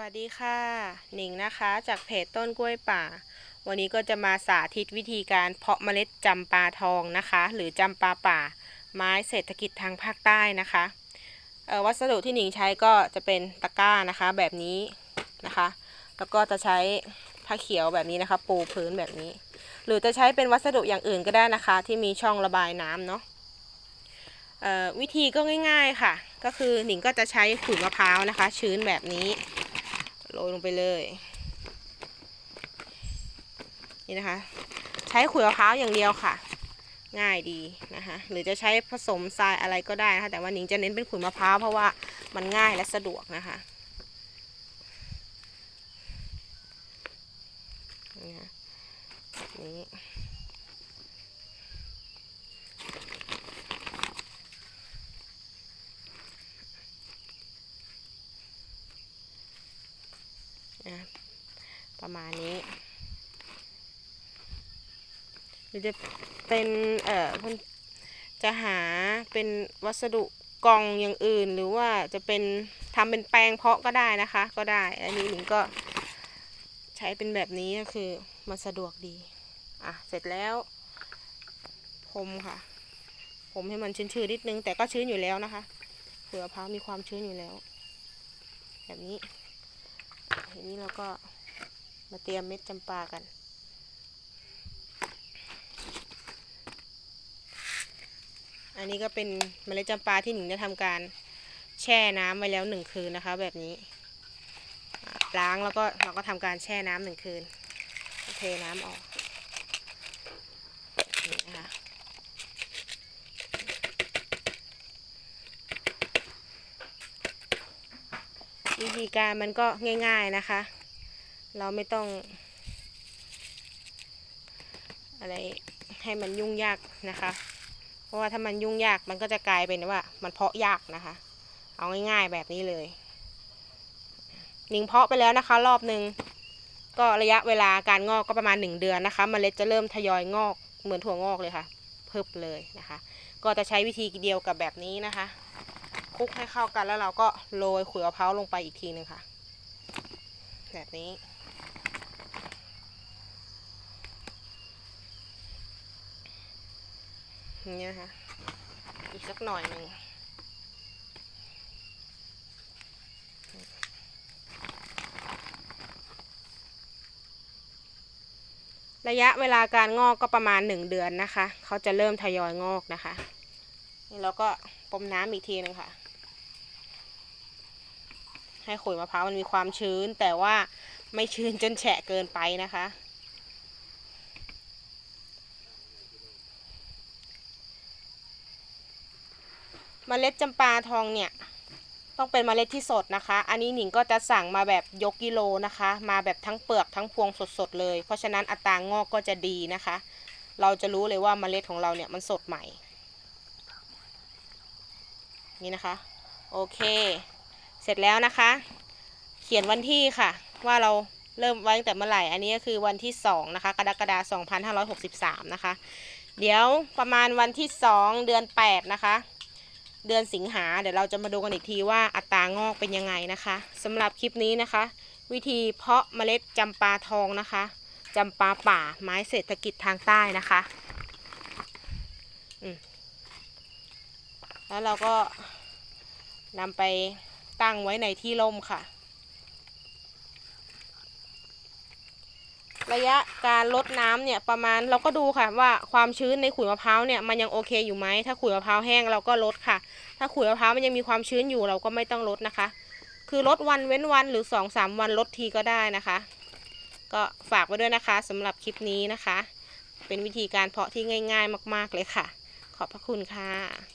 วัสดีค่ะ หนิงนะคะจากเพจต้นกล้วยป่า วันนี้ก็จะมาสาธิตวิธีการเพาะเมล็ดจำปาทองนะคะ หรือจำปาป่า ไม้เศรษฐกิจทางภาคใต้นะคะวัสดุที่หนิงใช้ก็จะเป็นตะกร้านะคะแบบนี้นะคะ แล้วก็จะใช้ผ้าเขียวแบบนี้นะคะ ปูพื้นแบบนี้ หรือจะใช้เป็นวัสดุอย่างอื่นก็ได้นะคะ ที่มีช่องระบายน้ำเนาะวิธีก็ง่าย ๆค่ะ ก็คือหนิงก็จะใช้ขุยมะพร้าวนะคะ ชื้นแบบนี้ โรยลงไปเลย นี่นะคะ ใช้ขุยมะพร้าวอย่างเดียวค่ะ ง่ายดีนะคะ หรือจะใช้ผสมทรายอะไรก็ได้นะคะ แต่ว่าหนิงจะเน้นเป็นขุยมะพร้าวเพราะว่ามันง่ายและสะดวกนะคะนี่ นะประมาณนี้หรือจะเป็นเอ่อจะหาเป็นวัสดุกล่องอย่างอื่น หรือว่าจะเป็นทำเป็นแปลงเพาะก็ได้นะคะ ก็ได้อันนี้หนิงก็ใช้เป็นแบบนี้ก็คือมันสะดวกดีอะเสร็จแล้วพรมค่ะพรมให้มันชื้นๆนิดนึงแต่ก็ชื้นอยู่แล้วนะคะเผื่อมะพร้าวมีความชื้นอยู่แล้ว แบบนี้ ทีนี้เราก็มาเตรียมเม็ดจำปากัน อันนี้ก็เป็นเมล็ดจำปาที่หนิงได้ทำการแช่น้ำไว้แล้วหนึ่งคืนนะคะ แบบนี้ล้างแล้วก็เราก็ทำการแช่น้ำหนึ่งคืน เทน้ำออกนี่นะคะ วิธีการมันก็ง่ายๆนะคะ เราไม่ต้อง อะไรให้มันยุ่งยากนะคะ เพราะว่าถ้ามันยุ่งยากมันก็จะกลายเป็นว่า มันเพาะยากนะคะ เอาง่ายๆแบบนี้เลยหนิงเพาะไปแล้วนะคะ รอบหนึ่งก็ระยะเวลาการงอกก็ประมาณหนึ่งเดือนนะคะมเมล็ดจะเริ่มทยอยงอกเหมือนถั่วงอกเลยค่ะ เพิ่มเลยนะคะ ก็จะใช้วิธีเดียวกับแบบนี้นะคะ ลุกให้เข้ากันแล้วเราก็โรยขุยมะพร้าวลงไปอีกทีหนึ่งค่ะ แบบนี้อย่างนี้นะคะ อีกสักหน่อยหนึ่งระยะเวลาการงอกก็ประมาณหนึ่งเดือนนะคะ เขาจะเริ่มทยอยงอกนะคะ นี่เราก็ปมน้ำอีกทีหนึงค่ะ ให้ขุยมะพร้าวมันมีความชื้น แต่ว่าไม่ชื้นจนแฉะเกินไปนะคะ เมล็ดจำปาทองเนี่ย ต้องเป็นเมล็ดที่สดนะคะ อันนี้หนิงก็จะสั่งมาแบบยกกิโลนะคะ มาแบบทั้งเปลือกทั้งพวงสดๆเลย เพราะฉะนั้นอัตรางอกก็จะดีนะคะ เราจะรู้เลยว่าเมล็ดของเราเนี่ยมันสดใหม่ นี่นะคะ โอเค เสร็จแล้วนะคะ เขียนวันที่ค่ะ ว่าเราเริ่มไว้ตั้งแต่เมื่อไหร่ อันนี้ก็คือวันที่2นะคะ กรกฎาคม2563 นะคะ เดี๋ยวประมาณวันที่2เดือน8นะคะ เดือนสิงหา เดี๋ยวเราจะมาดูกันอีกทีว่าอัตรางอกเป็นยังไงนะคะสำหรับคลิปนี้นะคะ วิธีเพาะเมล็ดจำปาทองนะคะจำปาป่าไม้เศรษฐกิจทางใต้นะคะ แล้วเราก็นำไป ตั้งไว้ในที่ร่มค่ะ ระยะการลดน้ำเนี่ยประมาณเราก็ดูค่ะว่าความชื้นในขุยมะพร้าวเนี่ยมันยังโอเคอยู่ไหมถ้าขุยมะพร้าวแห้งเราก็ลดค่ะ ถ้าขุยมะพร้าวมันยังมีความชื้นอยู่เราก็ไม่ต้องลดนะคะ คือลดวันเว้นวันหรือสองสามวันลดทีก็ได้นะคะ ก็ฝากไว้ด้วยนะคะสำหรับคลิปนี้นะคะ เป็นวิธีการเพาะที่ง่าย ๆ มาก ๆเลยค่ะ ขอบพระคุณค่ะ